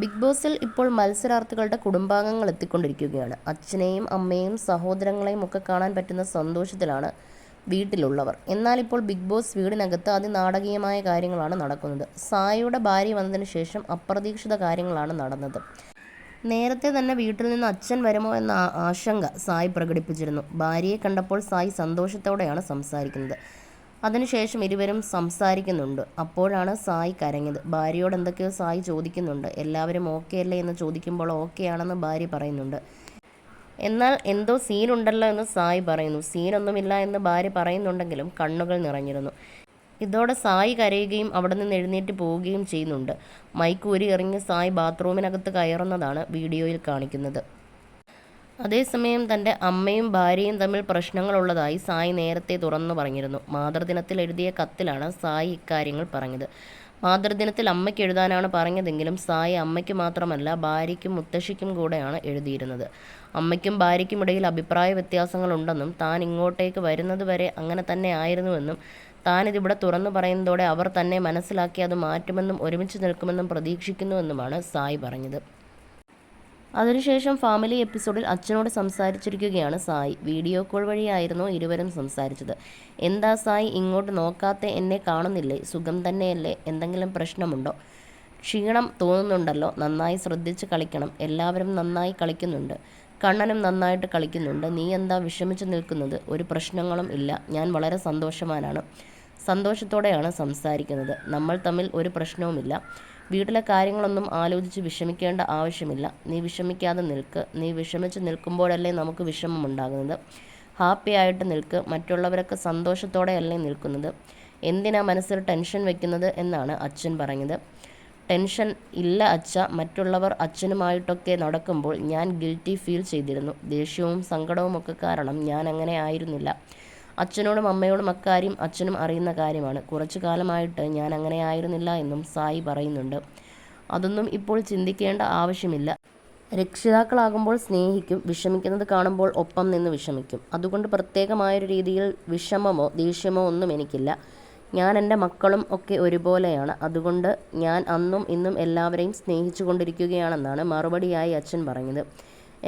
Big ബോസിൽ ഇപ്പോൾ മത്സരാർത്ഥികളുടെ കുടുംബാംഗങ്ങൾ എത്തിക്കൊണ്ടിരിക്കുകയാണ്. അച്ഛനെയും അമ്മയും സഹോദരങ്ങളെയും ഒക്കെ കാണാൻ പറ്റുന്ന സന്തോഷത്തിലാണ് വീട്ടിലുള്ളവർ. എന്നാൽ ഇപ്പോൾ ബിഗ് ബോസ് വീടിനകത്ത് അതിനാടകീയമായ കാര്യങ്ങളാണ് നടക്കുന്നത്. സായുടെ ഭാര്യ വന്നതിന് ശേഷം അപ്രതീക്ഷിത കാര്യങ്ങളാണ് നടന്നത്. നേരത്തെ തന്നെ വീട്ടിൽ നിന്ന് അച്ഛൻ വരുമോ എന്ന ആശങ്ക സായി പ്രകടിപ്പിച്ചിരുന്നു. ഭാര്യയെ കണ്ടപ്പോൾ സായി സന്തോഷത്തോടെയാണ് സംസാരിക്കുന്നത്. അതിനുശേഷം ഇരുവരും സംസാരിക്കുന്നുണ്ട്. അപ്പോഴാണ് സായി കരഞ്ഞത്. ഭാര്യയോട് എന്തൊക്കെയോ സായി ചോദിക്കുന്നുണ്ട്. എല്ലാവരും ഓക്കെ അല്ലേ എന്ന് ചോദിക്കുമ്പോൾ ഓക്കെ ആണെന്ന് ഭാര്യ പറയുന്നുണ്ട്. എന്നാൽ എന്തോ സീനുണ്ടല്ലോ എന്ന് സായി പറയുന്നു. സീനൊന്നുമില്ല എന്ന് ഭാര്യ പറയുന്നുണ്ടെങ്കിലും കണ്ണുകൾ നിറഞ്ഞിരുന്നു. ഇതോടെ സായി കരയുകയും അവിടെ നിന്ന് എഴുന്നേറ്റ് പോവുകയും ചെയ്യുന്നുണ്ട്. മൈക്കൂരി എറിഞ്ഞ് സായി ബാത്റൂമിനകത്ത് കയറുന്നതാണ് വീഡിയോയിൽ കാണിക്കുന്നത്. അതേസമയം തന്റെ അമ്മയും ഭാര്യയും തമ്മിൽ പ്രശ്നങ്ങളുള്ളതായി സായി നേരത്തെ തുറന്നു പറഞ്ഞിരുന്നു. മാതൃദിനത്തിൽ എഴുതിയ കത്തിലാണ് സായി ഇക്കാര്യങ്ങൾ പറഞ്ഞത്. മാതൃദിനത്തിൽ അമ്മയ്ക്ക് എഴുതാനാണ് പറഞ്ഞതെങ്കിലും സായി അമ്മയ്ക്ക് മാത്രമല്ല ഭാര്യയ്ക്കും മുത്തശ്ശിക്കും കൂടെയാണ് എഴുതിയിരുന്നത്. അമ്മയ്ക്കും ഭാര്യയ്ക്കും ഇടയിൽ അഭിപ്രായ വ്യത്യാസങ്ങളുണ്ടെന്നും താൻ ഇങ്ങോട്ടേക്ക് വരുന്നത് വരെ അങ്ങനെ തന്നെ ആയിരുന്നുവെന്നും താനിതിവിടെ തുറന്നു പറയുന്നതോടെ അവർ തന്നെ മനസ്സിലാക്കി അത് മാറ്റുമെന്നും ഒരുമിച്ച് നിൽക്കുമെന്നും പ്രതീക്ഷിക്കുന്നുവെന്നുമാണ് സായി പറഞ്ഞത്. അതിനുശേഷം ഫാമിലി എപ്പിസോഡിൽ അച്ഛനോട് സംസാരിച്ചിരിക്കുകയാണ് സായി. വീഡിയോ കോൾ വഴിയായിരുന്നു ഇരുവരും സംസാരിച്ചത്. എന്താ സായി ഇങ്ങോട്ട് നോക്കാത്ത എന്നെ കാണുന്നില്ലേ? സുഖം തന്നെയല്ലേ? എന്തെങ്കിലും പ്രശ്നമുണ്ടോ? ക്ഷീണം തോന്നുന്നുണ്ടല്ലോ. നന്നായി ശ്രദ്ധിച്ച് കളിക്കണം. എല്ലാവരും നന്നായി കളിക്കുന്നുണ്ട്. കണ്ണനും നന്നായിട്ട് കളിക്കുന്നുണ്ട്. നീ എന്താ വിഷമിച്ച് നിൽക്കുന്നത്? ഒരു പ്രശ്നങ്ങളും ഇല്ല. ഞാൻ വളരെ സന്തോഷവാനാണ്. സന്തോഷത്തോടെയാണ് സംസാരിക്കുന്നത്. നമ്മൾ തമ്മിൽ ഒരു പ്രശ്നവുമില്ല. വീട്ടിലെ കാര്യങ്ങളൊന്നും ആലോചിച്ച് വിഷമിക്കേണ്ട ആവശ്യമില്ല. നീ വിഷമിക്കാതെ നിൽക്ക്. നീ വിഷമിച്ച് നിൽക്കുമ്പോഴല്ലേ നമുക്ക് വിഷമമുണ്ടാകുന്നത്. ഹാപ്പി ആയിട്ട് നിൽക്ക്. മറ്റുള്ളവരൊക്കെ സന്തോഷത്തോടെയല്ലേ നിൽക്കുന്നത്. എന്തിനാ മനസ്സിൽ ടെൻഷൻ വെക്കുന്നത് എന്നാണ് അച്ഛൻ പറഞ്ഞത് ടെൻഷൻ ഇല്ല അച്ഛ. മറ്റുള്ളവർ അച്ഛനുമായിട്ടൊക്കെ നടക്കുമ്പോൾ ഞാൻ ഗിൽറ്റി ഫീൽ ചെയ്തിരുന്നു. ദേഷ്യവും സങ്കടവും ഒക്കെ കാരണം ഞാൻ അങ്ങനെ ആയിരുന്നില്ല. അച്ഛനോടും അമ്മയോടും അക്കാര്യം അച്ഛനും അറിയുന്ന കാര്യമാണ്. കുറച്ചു കാലമായിട്ട് ഞാൻ അങ്ങനെ ആയിരുന്നില്ല എന്നും സായി പറയുന്നുണ്ട്. അതൊന്നും ഇപ്പോൾ ചിന്തിക്കേണ്ട ആവശ്യമില്ല. രക്ഷിതാക്കളാകുമ്പോൾ സ്നേഹിക്കും വിഷമിക്കുന്നത് കാണുമ്പോൾ ഒപ്പം നിന്ന് വിഷമിക്കും. അതുകൊണ്ട് പ്രത്യേകമായൊരു രീതിയിൽ വിഷമമോ ദേഷ്യമോ ഒന്നും എനിക്കില്ല. ഞാൻ എന്റെ മക്കളും ഒക്കെ ഒരുപോലെയാണ്. അതുകൊണ്ട് ഞാൻ അന്നും ഇന്നും എല്ലാവരെയും സ്നേഹിച്ചു കൊണ്ടിരിക്കുകയാണെന്നാണ് മറുപടിയായി അച്ഛൻ പറഞ്ഞത്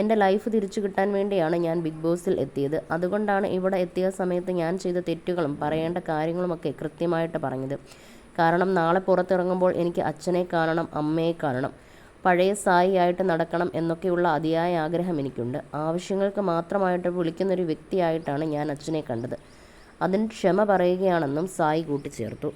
എന്റെ ലൈഫ് തിരിച്ചു കിട്ടാൻ വേണ്ടിയാണ് ഞാൻ ബിഗ് ബോസിൽ എത്തിയത്. അതുകൊണ്ടാണ് ഇവിടെ എത്തിയ സമയത്ത് ഞാൻ ചെയ്ത തെറ്റുകളും പറയേണ്ട കാര്യങ്ങളുമൊക്കെ കൃത്യമായിട്ട് പറഞ്ഞത്. കാരണം നാളെ പുറത്തിറങ്ങുമ്പോൾ എനിക്ക് അച്ഛനെ കാണണം അമ്മയെ കാണണം പഴയ സായിയായിട്ട് നടക്കണം എന്നൊക്കെയുള്ള അതിയായ ആഗ്രഹം എനിക്കുണ്ട്. ആവശ്യങ്ങൾക്ക് മാത്രമായിട്ട് വിളിക്കുന്നൊരു വ്യക്തിയായിട്ടാണ് ഞാൻ അച്ഛനെ കണ്ടത്. അതിന് ക്ഷമ പറയുകയാണെന്നും സായി കൂട്ടിച്ചേർത്തു.